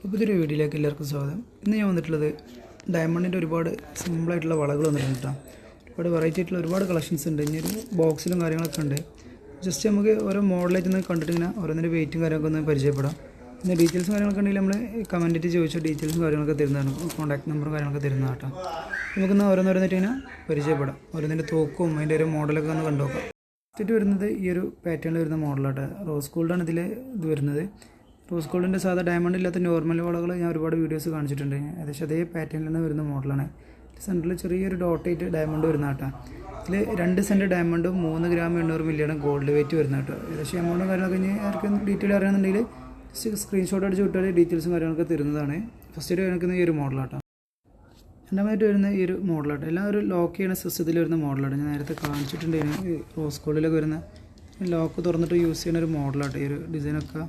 പുതിയൊരു വീഡിയോയിലേക്ക് എല്ലാവർക്കും സ്വാഗതം. ഇന്ന് ഞാൻ വന്നിട്ടുള്ളത് ഡയമണ്ടിന്റെ ഒരുപാട് സിമ്പിളായിട്ടുള്ള വളകൾ വന്നിട്ടുണ്ട് കേട്ടോ. ഒരുപാട് വെറൈറ്റി ആയിട്ടുള്ള ഒരുപാട് കളക്ഷൻസ് ഉണ്ട്. ഇനി ഒരു ബോക്സിലും കാര്യങ്ങളൊക്കെ ഉണ്ട്. ജസ്റ്റ് നമുക്ക് ഓരോ മോഡലായിട്ട് ഒന്ന് കണ്ടിട്ട് ഇങ്ങനെ ഓരോന്നിന്റെ വെയിറ്റും കാര്യങ്ങളൊക്കെ ഒന്ന് പരിചയപ്പെടാം. പിന്നെ ഡീറ്റെയിൽസും കാര്യങ്ങളൊക്കെ ഉണ്ടെങ്കിൽ നമ്മൾ കമന്റിട്ട് ചോദിച്ച ഡീറ്റെയിൽസും കാര്യങ്ങളൊക്കെ തരുന്നതാണ്. കോൺടാക്ട് നമ്പറും കാര്യങ്ങളൊക്കെ തരുന്നതാണ് കേട്ടോ. നമുക്കൊന്ന് ഓരോന്നോരോന്നിട്ട് ഇങ്ങനെ പരിചയപ്പെടാം. ഓരോന്നിന്റെ തോക്കും അതിന്റെ ഒരു മോഡലൊക്കെ ഒന്ന് കണ്ടുനോക്കാം ഫസ്റ്റ് വരുന്നത് ഈ ഒരു പാറ്റേണിൽ വരുന്ന മോഡലാട്ടോ റോസ് ഗോൾഡാണ് ഇതിൽ ഇത് വരുന്നത്. റോസ് ഗോൾഡിന്റെ സാധാ ഡയമണ്ട് ഇല്ലാത്ത നോർമൽ വളകൾ ഞാൻ ഒരുപാട് വീഡിയോസ് കാണിച്ചിട്ടുണ്ട്. ഏകദേശം അതേ പാറ്റേണിൽ നിന്ന് വരുന്ന മോഡലാണ് സെന്ററിൽ ചെറിയൊരു ഡോട്ടായിട്ട് ഡയമണ്ട് വരുന്ന കേട്ടോ ഇതിൽ രണ്ട് സെന്റ് ഡയമണ്ടും മൂന്ന് ഗ്രാം എണ്ണൂറ് മില്ലിയാണ് ഗോൾഡ് വെയിറ്റ് വരുന്നത് കേട്ടോ ഏകദേശം എമൗണ്ടും കാര്യങ്ങളൊക്കെ ഇനി ആർക്കും ഡീറ്റെയിൽ അറിയാമെന്നുണ്ടെങ്കിൽ ജസ്റ്റ് സ്ക്രീൻഷോട്ട് അടിച്ച് വിട്ടാൽ ഡീറ്റെയിൽസും കാര്യങ്ങളൊക്കെ തരുന്നതാണ്. ഫസ്റ്റ് കാണിക്കുന്ന ഈ ഒരു മോഡലാട്ടോ രണ്ടാമതായിട്ട് വരുന്ന ഈ ഒരു മോഡലാട്ടോ എല്ലാം ഒരു ലോക്ക് ചെയ്യുന്ന സിസ്റ്റത്തിൽ വരുന്ന മോഡലാണ് ഞാൻ നേരത്തെ കാണിച്ചിട്ടുണ്ട് റോസ് ഗോൾഡിലൊക്കെ വരുന്ന. ലോക്ക് തുറന്നിട്ട് യൂസ് ചെയ്യുന്ന ഒരു മോഡലാട്ടോ ഈ ഒരു ഡിസൈനൊക്കെ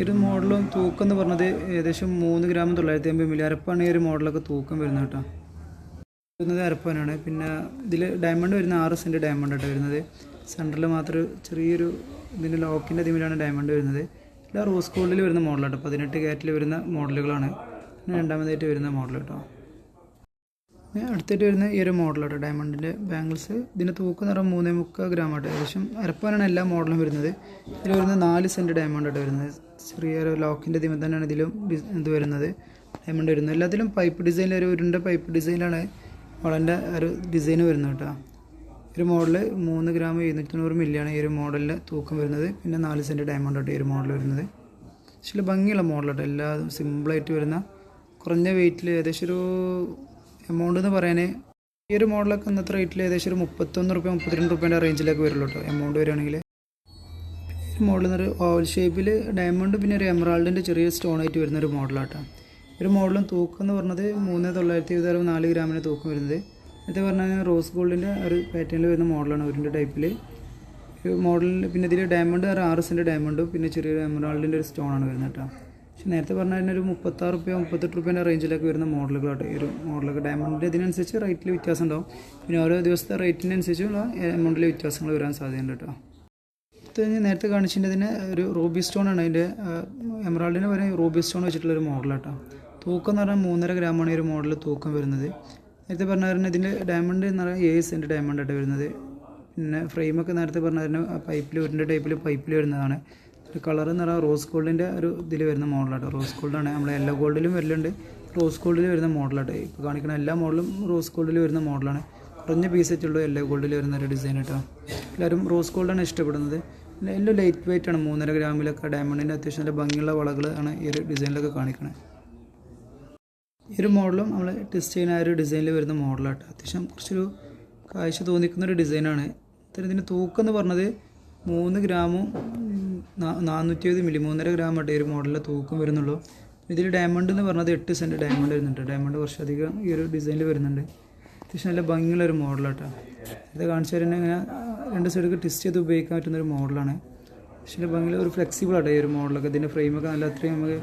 ഒരു മോഡലും തൂക്കം എന്ന് പറഞ്ഞത് ഏകദേശം മൂന്ന് ഗ്രാം തൊള്ളായിരത്തി അമ്പത് മില്ലി അരപ്പാണ് ഈ ഒരു മോഡലൊക്കെ തൂക്കം വരുന്നത് കേട്ടോ. വരുന്നത് അരപ്പാനാണ്. പിന്നെ ഇതിൽ ഡയമണ്ട് വരുന്ന ആറ് സെന്റ് ഡയമണ്ട് ആട്ടോ വരുന്നത്. സെന്ററിൽ മാത്രം ചെറിയൊരു ഇതിന്റെ ലോക്കിന്റെ ഇതിലാണ് ഡയമണ്ട് വരുന്നത്. ഇല്ല റോസ് ഗോൾഡിൽ വരുന്ന മോഡലാട്ടോ പതിനെട്ട് കാറ്റിൽ വരുന്ന മോഡലുകളാണ് രണ്ടാമതായിട്ട് വരുന്ന മോഡൽ കേട്ടോ അടുത്തായിട്ട് വരുന്ന ഈ ഒരു മോഡലാണ് ഡയമണ്ടിന്റെ ബാംഗിൾസ്. ഇതിന്റെ തൂക്കം നിറം മൂന്നേ മുക്കാൽ ഗ്രാം ആട്ടോ ഏകദേശം. അരപ്പാനാണ് എല്ലാ മോഡലും വരുന്നത്. ഇതിൽ വരുന്നത് നാല് സെന്റ് ഡയമണ്ട് ആയിട്ട് വരുന്നത്. ചെറിയൊരു ലോക്കിന്റെ ദിമ തന്നെയാണ് ഇതിലും ഇത് വരുന്നത്. ഡയമണ്ട് വരുന്നത്. എല്ലാത്തിലും പൈപ്പ് ഡിസൈനിൽ ഒരു ഉരുണ്ട പൈപ്പ് ഡിസൈനാണ് വളന്റെ ഒരു ഡിസൈൻ വരുന്നത് കേട്ടോ. ഒരു മോഡൽ മൂന്ന് ഗ്രാം എഴുന്നൂറ്റി തൊണ്ണൂറ് മില്ലിയാണ് ഈ ഒരു മോഡലിന്റെ തൂക്കം വരുന്നത്. പിന്നെ നാല് സെന്റ് ഡയമണ്ട് ആയിട്ട് ഈ ഒരു മോഡൽ വരുന്നത്. പക്ഷേ ഭംഗിയുള്ള മോഡലായിട്ട് എല്ലാതും സിമ്പിളായിട്ട് വരുന്ന കുറഞ്ഞ വെയിറ്റിൽ ഏകദേശം ഒരു എമൗണ്ട് എന്ന് പറയാൻ ഈ ഒരു മോഡലൊക്കെ ഇന്നത്തെ റേറ്റിൽ ഏകദേശം ഒരു മുപ്പത്തൊന്ന് റുപ്യ മുപ്പത്തിരണ്ട് റുപ്യേന്റെ റേഞ്ചിലേക്ക് വരുള്ളൂ കേട്ടോ എമൗണ്ട് വരികയാണെങ്കിൽ. ഈ മോഡൽ എന്നൊരു ഓവൽ ഷേപ്പിൽ ഡയമണ്ട് പിന്നെ ഒരു എമറാൾഡിന്റെ ചെറിയ സ്റ്റോൺ ആയിട്ട് വരുന്ന ഒരു മോഡലാട്ടോ ഒരു മോഡലും തൂക്കം എന്ന് പറഞ്ഞത് മൂന്ന് തൊള്ളായിരത്തി ഇരുപത് അറുപത് നാല് ഗ്രാമിന് തൂക്കം വരുന്നത്. നേരത്തെ പറഞ്ഞാൽ റോസ് ഗോൾഡിന്റെ ഒരു പാറ്റേണിൽ വരുന്ന മോഡലാണ് ഒരു ടൈപ്പിൽ മോഡലിൽ പിന്നെ ഇതിൽ ഡയമണ്ട് ആറ് സെന്റ് ഡയമണ്ടും പിന്നെ ചെറിയൊരു എമറാൾഡിന്റെ ഒരു സ്റ്റോണാണ് വരുന്നത് കേട്ടോ പക്ഷേ നേരത്തെ പറഞ്ഞ തന്നെ ഒരു മുപ്പത്താറ് റുപ്യ മുപ്പത്തെട്ട് റുപ്യേന്റെ റേഞ്ചിലൊക്കെ വരുന്ന മോഡലുകളാട്ടോ ഈ ഒരു മോഡലൊക്കെ ഡയമണ്ടിന്റെ ഇതിനനുസരിച്ച് റേറ്റിൽ വ്യത്യാസം ഉണ്ടാവും. പിന്നെ ഓരോ ദിവസത്തെ റേറ്റിനനുസരിച്ചുള്ള എമൗണ്ടിൽ വ്യത്യാസങ്ങൾ വരാൻ സാധ്യതയുണ്ട് കേട്ടോ. ഞാൻ നേരത്തെ കാണിച്ചിട്ടുണ്ടതിന് ഒരു റൂബി സ്റ്റോൺ ആണ് അതിന്റെ എമറാൾഡിന് പകരം റൂബി സ്റ്റോൺ വെച്ചിട്ടുള്ള ഒരു മോഡലാട്ടോ തൂക്കം എന്ന് പറഞ്ഞാൽ മൂന്നര ഗ്രാമാണ് ഈ ഒരു മോഡൽ തൂക്കം വരുന്നത്. നേരത്തെ പറഞ്ഞ കാരണം ഇതിന്റെ ഡയമണ്ട് എന്ന് പറഞ്ഞാൽ ഏഴ് സെന്റ് ഡയമണ്ട് ആയിട്ട് വരുന്നത്. പിന്നെ ഫ്രെയിമൊക്കെ നേരത്തെ പറഞ്ഞ തന്നെ പൈപ്പിൽ ഉരുണ്ട ടൈപ്പിൽ പൈപ്പിൽ വരുന്നതാണ്. കളർ എന്ന് പറഞ്ഞാൽ റോസ് ഗോൾഡിന്റെ ഒരു ഇതിൽ വരുന്ന മോഡലാട്ടോ റോസ് ഗോൾഡാണ് നമ്മൾ യെല്ലോ ഗോൾഡിലും വരലുണ്ട്. റോസ് ഗോൾഡിൽ വരുന്ന മോഡലാട്ടോ ഇപ്പോൾ കാണിക്കുന്ന എല്ലാ മോഡലും റോസ് ഗോൾഡിൽ വരുന്ന മോഡലാണ് കുറഞ്ഞ പീസ് വെച്ചുള്ളൂ യെല്ലോ ഗോൾഡിൽ വരുന്ന ഒരു ഡിസൈൻ കേട്ടോ എല്ലാവരും റോസ് ഗോൾഡാണ് ഇഷ്ടപ്പെടുന്നത്. എല്ലാം ലൈറ്റ് വെയിറ്റ് ആണ്. മൂന്നര ഗ്രാമിലൊക്കെ ഡയമണ്ടിന്റെ അത്യാവശ്യം നല്ല ഭംഗിയുള്ള വളകൾ ആണ് ഈ ഒരു ഡിസൈനിലൊക്കെ കാണിക്കുന്നത് ഈ ഒരു മോഡലും നമ്മൾ ടെസ്റ്റ് ചെയ്യുന്ന ആ ഒരു ഡിസൈനിൽ വരുന്ന മോഡലാട്ടോ അത്യാവശ്യം കുറച്ചൊരു കാഴ്ച തോന്നിക്കുന്ന ഒരു ഡിസൈനാണ് ഇത്തരം ഇതിന്റെ തൂക്കം എന്ന് പറഞ്ഞത് മൂന്ന് ഗ്രാമും നാനൂറ്റി എഴുപത് മില്ലി മൂന്നര ഗ്രാം ആയിട്ട് ഒരു മോഡലിലെ തൂക്കം വരുന്നുള്ളൂ. ഇതിൽ ഡയമണ്ട് എന്ന് പറഞ്ഞത് എട്ട് സെന്റ് ഡയമണ്ട് വരുന്നുണ്ട്. ഡയമണ്ട് കുറച്ചധികം ഈ ഒരു ഡിസൈനിൽ വരുന്നുണ്ട്. അത്യാവശ്യം നല്ല ഭംഗിയുള്ള ഒരു മോഡലാട്ടോ ഇത് കാണിച്ചു തരുന്നത് ഇങ്ങനെ രണ്ട് സൈഡൊക്കെ ട്വിസ്റ്റ് ചെയ്ത് ഉപയോഗിക്കാൻ പറ്റുന്ന ഒരു മോഡലാണ് പക്ഷേ ഭംഗിയിൽ ഒരു ഫ്ലെക്സിബിൾ ആട്ടോ ഈ ഒരു മോഡലൊക്കെ ഇതിന്റെ ഫ്രെയിമൊക്കെ നല്ല അത്രയും നമുക്ക്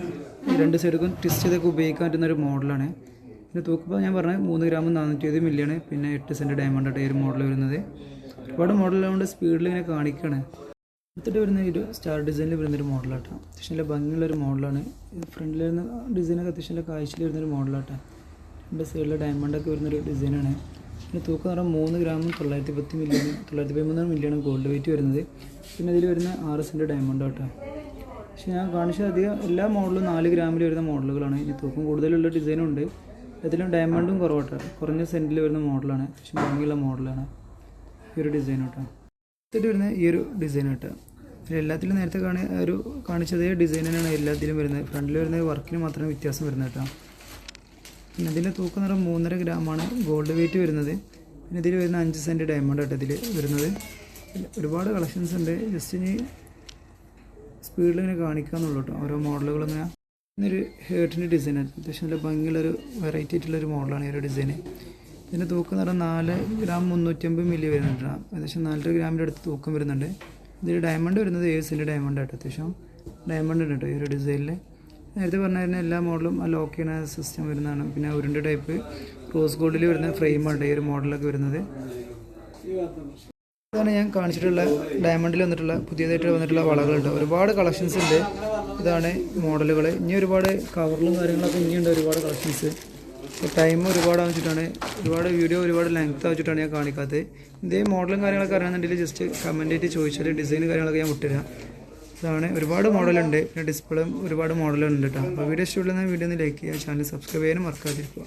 രണ്ട് സൈഡൊക്കെ ട്വിസ്റ്റ് ചെയ്തൊക്കെ ഉപയോഗിക്കാൻ പറ്റുന്ന ഒരു മോഡലാണ് പിന്നെ തൂക്കുമ്പോൾ ഞാൻ പറഞ്ഞത് മൂന്ന് ഗ്രാമും നാനൂറ്റി ഇരുപത് മില്ലിയാണ് പിന്നെ എട്ട് സെന്റ് ഡയമണ്ട് ആട്ടോ ഈ ഒരു മോഡൽ വരുന്നത്. ഒരുപാട് മോഡലുകൊണ്ട് സ്പീഡിൽ ഇങ്ങനെ കാണിക്കുകയാണ് അടുത്തിട്ട് വരുന്ന ഒരു സ്റ്റാർ ഡിസൈനിൽ വരുന്നൊരു മോഡലാട്ടോ അത്യാവശ്യം നല്ല ഭംഗിയുള്ള ഒരു മോഡലാണ് ഫ്രണ്ടിൽ വരുന്ന ഡിസൈനൊക്കെ അത്യാവശ്യം നല്ല കാഴ്ചയിൽ വരുന്നൊരു മോഡലാട്ടോ രണ്ട് സൈഡിൽ ഡയമണ്ടൊക്കെ വരുന്നൊരു ഡിസൈനാണ് പിന്നെ തൂക്കം എന്ന് പറഞ്ഞാൽ മൂന്ന് ഗ്രാമും തൊള്ളായിരത്തി പത്ത് മില്യൺ തൊള്ളായിരത്തി പതിമൂന്ന് മില്ലിയാണ് ഗോൾഡ് വെയിറ്റ് വരുന്നത്. പിന്നെ ഇതിൽ വരുന്ന ആർ എസ് എന്റെ ഡയമണ്ട് ആട്ടോ. പക്ഷേ ഞാൻ കാണിച്ച അധികം എല്ലാ മോഡലും നാല് ഗ്രാമിൽ വരുന്ന മോഡലുകളാണ് ഇനി തൂക്കം കൂടുതലുള്ള ഡിസൈനും ഉണ്ട്. അതിലും ഡയമണ്ടും കുറവാട്ടോ. കുറഞ്ഞ സെന്റിൽ വരുന്ന മോഡലാണ് പക്ഷേ ഭംഗിയുള്ള മോഡലാണ് ഈ ഒരു ഡിസൈൻ ഇതിൽ വരുന്ന ഈ ഒരു ഡിസൈൻ കേട്ടോ എല്ലാത്തിലും നേരത്തെ കാണി ഒരു കാണിച്ചതേ ഡിസൈൻ തന്നെയാണ് എല്ലാത്തിലും വരുന്നത്. ഫ്രണ്ടിൽ വരുന്ന വർക്കിന് മാത്രമേ വ്യത്യാസം വരുന്നത് കേട്ടോ. പിന്നെ ഇതിന്റെ തൂക്കം നിറം മൂന്നര ഗ്രാമാണ് ഗോൾഡ് വെയിറ്റ് വരുന്നത്. പിന്നെ ഇതിൽ വരുന്ന അഞ്ച് സെന്റ് ഡയമണ്ട് കേട്ടോ ഇതിൽ വരുന്നത്. ഒരുപാട് കളക്ഷൻസ് ഉണ്ട്. ജസ്റ്റ് ഇനി സ്പീഡിൽ ഇങ്ങനെ കാണിക്കാന്നുള്ളൂ കേട്ടോ. ഓരോ മോഡലുകൾ ഇങ്ങനെ. ഇന്നൊരു ഹേർട്ടിന്റെ ഡിസൈനാണ് അത്യാവശ്യം നല്ല ഭംഗിയുള്ളൊരു വെറൈറ്റി ആയിട്ടുള്ളൊരു മോഡലാണ് ഈ ഒരു ഡിസൈൻ ഇതിന്റെ തൂക്കം എന്ന് പറഞ്ഞാൽ നാല് ഗ്രാം മുന്നൂറ്റമ്പത് മില്ലി വരുന്നുണ്ട്. ഏകദേശം നാലര ഗ്രാമിന്റെ അടുത്ത് തൂക്കം വരുന്നുണ്ട്. ഇതിൽ ഡയമണ്ട് വരുന്നത് ഏഴ് സെന്റ് ഡയമണ്ട് ആട്ടോ അത്യാവശ്യം. ഡയമണ്ട് ഉണ്ട് കേട്ടോ ഈ ഒരു ഡിസൈനിൽ നേരത്തെ പറഞ്ഞാൽ എല്ലാ മോഡലും ആ ലോക്ക് ചെയ്യുന്ന സിസ്റ്റം വരുന്നതാണ്. പിന്നെ ഉരുണ്ട ടൈപ്പ് റോസ് ഗോൾഡിൽ വരുന്ന ഫ്രെയിമാണ് ഈ ഒരു മോഡലൊക്കെ വരുന്നത്. ഇതാണ് ഞാൻ കാണിച്ചിട്ടുള്ള ഡയമണ്ടിൽ വന്നിട്ടുള്ള പുതിയതായിട്ട് വന്നിട്ടുള്ള വളകളുണ്ട് ഒരുപാട് കളക്ഷൻസ് ഉണ്ട്. ഇതാണ് മോഡലുകൾ ഇനി ഒരുപാട് കവറിലും കാര്യങ്ങളൊക്കെ ഇനിയുണ്ട് ഒരുപാട് കളക്ഷൻസ് ടൈം ഒരുപാട് ആവശ്യമാണ് ഒരുപാട് വീഡിയോ ഒരുപാട് ലെങ്ത് ആവശ്യമായിട്ടാണ് ഞാൻ കാണിക്കാത്തത് ഇതേ മോഡലും കാര്യങ്ങളൊക്കെ അറിയാമെന്നുണ്ടെങ്കിൽ ജസ്റ്റ് കമന്റ് ചോദിച്ചാൽ ഡിസൈൻ കാര്യങ്ങളൊക്കെ ഞാൻ വിട്ടുതരാം. ഇതാണ്. ഒരുപാട് മോഡലുണ്ട് പിന്നെ ഡിസ്പ്ലേയും ഒരുപാട് മോഡലുണ്ട് കേട്ടോ അപ്പോൾ വീഡിയോ ഇഷ്ടമുള്ള വീഡിയോ ഒന്ന് ലൈക്ക് ചെയ്യുക. ചാനൽ സബ്സ്ക്രൈബ് ചെയ്യാനും മറക്കാതിരിക്കുക.